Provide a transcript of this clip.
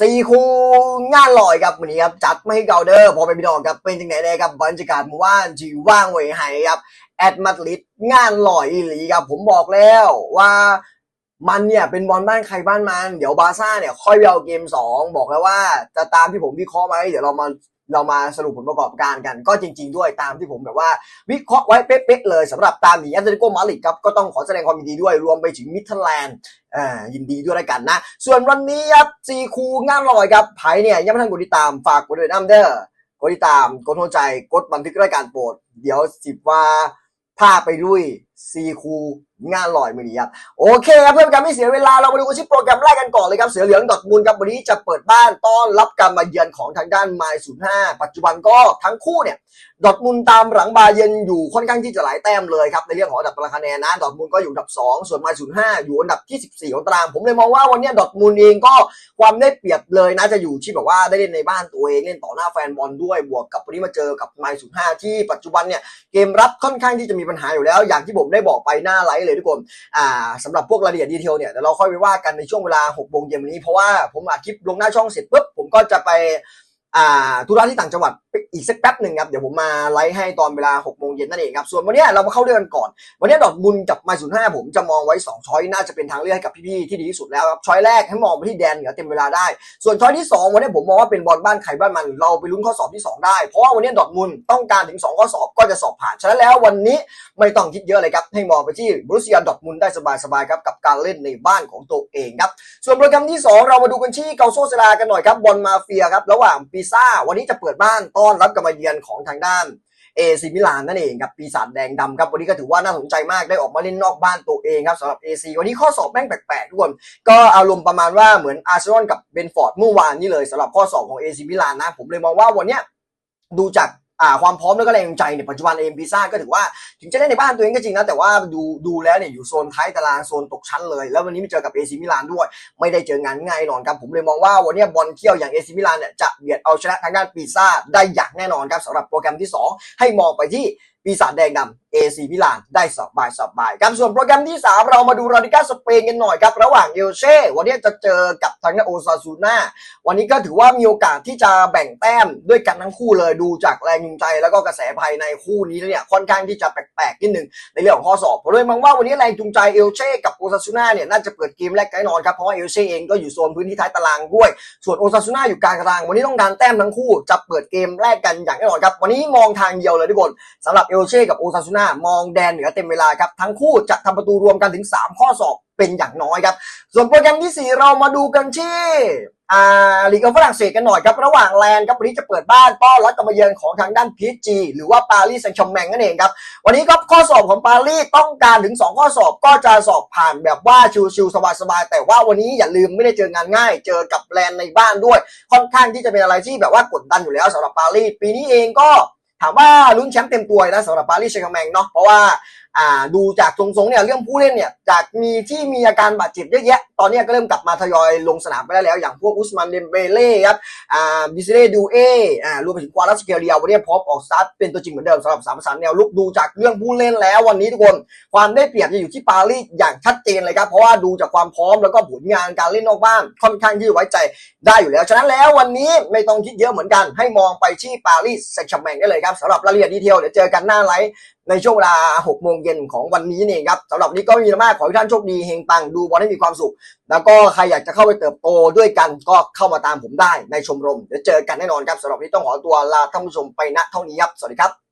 สี่คู่งานลอยครับวันนี้ครับจัดไม่ให้เกาเดอร์พอไปพี่น้องครับเป็นจังไหนได้ครับบรรยากาศหมู่บ้านจีว่างเวยไหครับแอดมาดริดงานลอยอีหลีครับผมบอกแล้วว่ามันเนี่ยเป็นบอลบ้านใครบ้านมัน เดี๋ยวบาร์ซ่าเนี่ยค่อยไปเอาเกมสองบอกแล้วว่าจะตามที่ผมวิเคราะห์ไหมเดี๋ยวเรามา เรามาสรุปผลประกอบการกัน ก็จริง ๆ ด้วยตามที่ผมแบบว่า วิเคราะห์ไว้เป๊ะๆเลยสำหรับตามหนีแอตเลติโกมาริดครับก็ต้องขอแสดงความยินดีด้วยรวมไปถึงมิดเทอร์แลนด์ยินดีด้วยแล้วกันนะ ส่วนวันนี้ครับซีคูงานลอยครับไผเนี่ยยังไม่ทันกดติดตามฝากกดด้วยน้ำเด้อกดติดตามกดหัวใจกดบันทึกรายการโปรด เดี๋ยวสิบว่าพาไปด้วย ซีคูงานลอยมือนี้ครับโอเคครับเพื่อนกันไม่เสียเวลาเรามาดูกันที่โปรแกรมแรกกันก่อนเลยครับเสือเหลืองดอทมูลครับวันนี้จะเปิดบ้านต้อนรับการมาเยือนของทางด้านไมล์ศูนย์ห้าปัจจุบันก็ทั้งคู่เนี่ยดอทมุนด์ตามหลังบาเยร์นอยู่ค่อนข้างที่จะหลายแต้มเลยครับในเรื่องของอันดับตารางคะแนนนะดอทมุนด์ก็อยู่อันดับ 2 ส่วนไมาศูนย์ห้าอยู่อันดับที่ 14 ของตาราง ผมเลยมองว่าวันนี้ดอทมุนด์เองก็ความได้เปรียบเลยนะจะอยู่ที่แบบว่าได้เล่นในบ้านตัวเองเล่นต่อหน้าแฟนบอลด้วยบวกกับวันนี้มาเจอกับมาศูนย์ห้าที่ปัจจุบันเนี่ยเกมรับค่อนข้างที่จะมีปัญหาอยู่แล้วอย่างที่ผมได้บอกไปหน้าไลฟ์เลยทุกคนอ่าสำหรับพวกรายละเอียดดีเทลเนี่ยเดี๋ยวเราค่อยไปว่ากันในช่วงเวลา6โมงเย็นวันนี้เพราะว่าผมอัดคลิปลงหน้าช่องเสร็จปุ๊บผมก็จะไป อ่าธุระที่ต่างจังหวัดอีกสักแป๊บหนึ่งครับเดี๋ยวผมมาไลฟ์ให้ตอนเวลา6โมงเย็นนั่นเองครับส่วนวันนี้เรามาเข้าเรื่องกันก่อน วันนี้ดอร์ทมุนด์กับมาศูนย์ห้าผมจะมองไว้ 2 ช้อยน่าจะเป็นทางเลือกให้กับพี่ๆที่ดีที่สุดแล้วครับช้อยแรกให้มองไปที่แดนเหนือเต็มเวลาได้ ส่วนช้อยที่ 2 วันนี้ผมมองว่าเป็นบอลบ้านใครบ้านมัน เราไปลุ้นข้อสอบที่ 2 ได้ เพราะว่าวันนี้ดอร์ทมุนด์ต้องการถึง 2 ข้อสอบก็จะสอบผ่านฉะนั้นแล้ววันนี้ไม่ต้องคิดเยอะเลยครับให้มองไปที่บรูเซียดอร์ทมุนด์ได้สบายๆครับกับการเล่นในบ้านของตัวเองครับส่วนโปรแกรมที่ 2 เรามาดูกันที่เกาโซเซลากันหน่อยครับบอลมาเฟียครับระหว่างปีซ่า วันนี้จะเปิดบ้านต้อนรับกับมาเยือนของทางด้านเอซิมิลานนั่นเองครับปีศาจแดงดำครับวันนี้ก็ถือว่าน่าสนใจมากได้ออกมาเล่นนอกบ้านตัวเองครับสำหรับเอซีวันนี้ข้อสอบแม่งแปลกๆทุกคนก็อารมณ์ประมาณว่าเหมือนอาร์เซนอลกับเบนฟอร์ดเมื่อวานนี้เลยสำหรับข้อสอบของเอซิมิลานนะผมเลยมองว่าวันเนี้ยดูจาก ความพร้อมแล้วก็แรงใจเนี่ยปัจจุบันเอ็มพิซ่าก็ถือว่าถึงจะเล่นในบ้านตัวเองก็จริงนะแต่ว่าดูดูแล้วเนี่ยอยู่โซนท้ายตารางโซนตกชั้นเลย แล้ววันนี้มาเจอกับเอซิมิลานด้วย ไม่ได้เจองานง่ายแน่นอนครับผมเลยมองว่าวันนี้บอลเที่ยวอย่างเอซิมิลานเนี่ยจะเบียดเอาชนะทางด้านปีซ่าได้อย่างแน่นอนครับสำหรับโปรแกรมที่ 2 ให้มองไปที่ปีศาจแดงดำเอซีมิลานได้สอบายสอบายครับส่วนโปรแกรมที่ 3 เรามาดูราดิก้าสเปนกันหน่อยครับ ระหว่างเอลเช่วันนี้จะเจอกับทางโอซาซูน่าวันนี้ก็ถือว่ามีโอกาสที่จะแบ่งแต้มด้วยกันทั้งคู่เลยดูจากแรงจูงใจ แล้วก็กระแสภายในคู่นี้เนี่ยค่อนข้างที่จะแปลกๆนิดนึงในเรื่องของข้อสอบผมเลยมองว่าวันนี้แรงจูงใจเอลเช่กับโอซาซูน่าเนี่ยน่าจะเปิดเกมแรกแน่นอนครับเพราะว่าเอลเช่เองก็อยู่โซนพื้นที่ท้ายตารางด้วย ส่วนโอซาซูน่าอยู่กลางตาราง วันนี้ต้องการแต้มทั้งคู่จะเปิดเกมแรกกันอย่างแน่นอนครับวันนี้มองทางเดียวเลยทุกคนสำหรับเอลเช่กับโอซาซูน่ามองแดนเหนือเต็มเวลาครับ ทั้งคู่จะทำประตูรวมกันถึง 3 ข้อสอบเป็นอย่างน้อยครับ ส่วนโปรแกรมทีสี่4 เรามาดูกันที่อ่าลีกของฝรั่งเศสกันหน่อยครับ ระหว่างแลนด์ครับวันนี้จะเปิดบ้านต้อนรับกับมาเยือนของทางด้านพีจีหรือว่าปารีสแซงต์แชร์แมงนั่นเองครับ วันนี้ก็ข้อสอบของปารีสต้องการถึง 2 ข้อสอบก็จะสอบผ่านแบบว่าชิวๆสบายๆแต่ว่าวันนี้อย่าลืมไม่ได้เจองานง่าย เจอกับแลนด์ในบ้านด้วย ค่อนข้างที่จะเป็นอะไรที่แบบว่ากดดันอยู่แล้วสำหรับปารีสปีนี้เองก็ ถามว่าลุ้นแชมป์เต็มตัวนะสำหรับปารีสแซงต์แชร์แมงเนาะเพราะว่าอ่าดูจากทรงๆเนี่ยเรื่องผู้เล่นเนี่ยจากมีที่มีอาการบาดเจ็บเยอะแยะ ตอนนี้ก็เริ่มกลับมาทยอยลงสนามไปได้แล้ว อย่างพวกอุสมันเดมเบเล่ครับอ่าบิสเล่ดูเออ่ารวมไปถึงควาลัสเกเรียวันนี้พร้อมออกสตาร์ทเป็นตัวจริงเหมือนเดิมสำหรับสามประสานแนวลุกดูจากเรื่องผู้เล่นแล้ววันนี้ทุกคนความได้เปรียบจะอยู่ที่ปารีสอย่างชัดเจนเลยครับเพราะว่าดูจากความพร้อมแล้วก็ผลงานการเล่นนอกบ้านค่อนข้างที่ไว้ใจได้อยู่แล้ว ฉะนั้นแล้ววันนี้ไม่ต้องคิดเยอะเหมือนกัน ให้มองไปที่ปารีสแซงต์แชร์แมงได้เลยครับสำหรับรายละเอียดดีเทลเดี๋ยวเจอกันหน้าไลฟ์ ในช่วงเวลา6โมงเย็นของวันนี้นี่ยครับสำหรับนี้ก็ไมมีอะไรมากขอให้ท่านโชคดีเฮงปังดูบอลให้มีความสุข แล้วก็ใครอยากจะเข้าไปเติบโตด้วยกันก็เข้ามาตามผมได้ในชมรมเดี๋ยวเจอกันแน่นอนครับสำหรับนนี้ต้องขอตัวลาท่านผู้ชมไปณเท่านี้ครับสวัสดีครับ